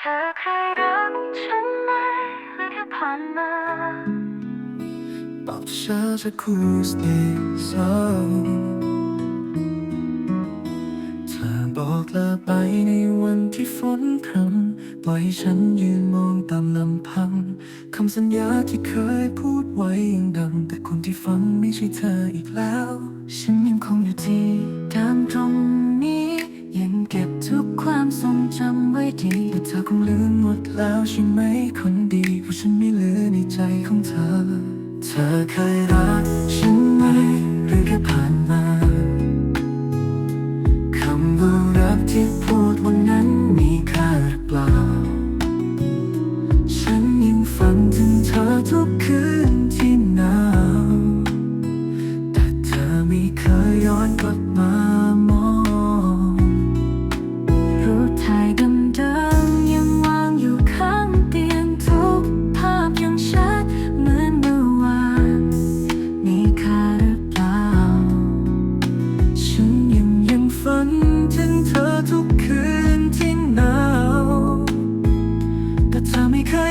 ธอเคยรักฉันไหมหรือแค่ผ่านมาบอกเธอจะคุยสเตย์โซเธอบอกลาไปในวันที่ฝนพรำปล่อยให้ฉันยืนมองตามลำพังคำสัญญาที่เคยพูดไว้ยังดัง แต่คนที่ฟังไม่ใช่เธออีกแล้ว ฉันยังคงอยู่ที่ำไว้ดีแต่เธอคงลืมหมดแล้วใช่ไหมคนดีเพราะฉันไม่เหลือในใจของเธอ เธอเคยรักฉันไหมหรือแค่ผ่านมาคำว่ารักที่พูดวันนั้นมีค่าหรือเปล่า ฉันยังฝันถึงเธอทุกคืนที่หนาวแต่เธอไม่เคยย้อนกลับมา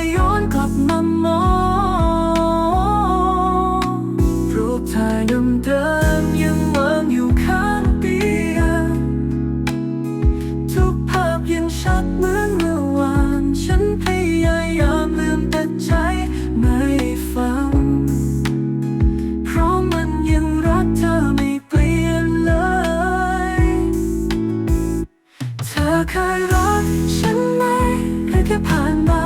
ยย้อนกลับมามองรูปถ่ายเดิมๆยังวางอยู่ข้างเตียงทุกภาพยังชัดเหมือนเมื่อวาน ฉันพยายามลืมแต่ใจไม่ฟัง เพราะมันยังรักเธอไม่เปลี่ยนเลย เธอเคยรักฉันไหมหรือแค่ผ่านมา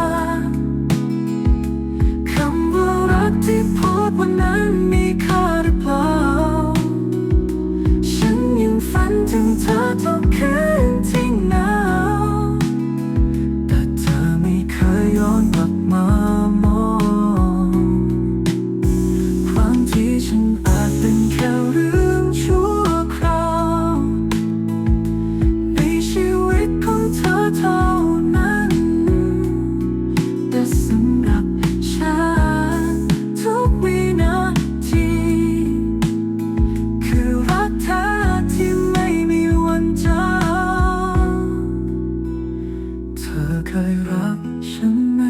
เธอเคยรักฉันไหม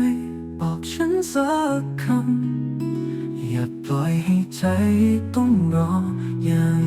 บอกฉันสักคำ อย่าปล่อยให้ใจต้องรออย่าง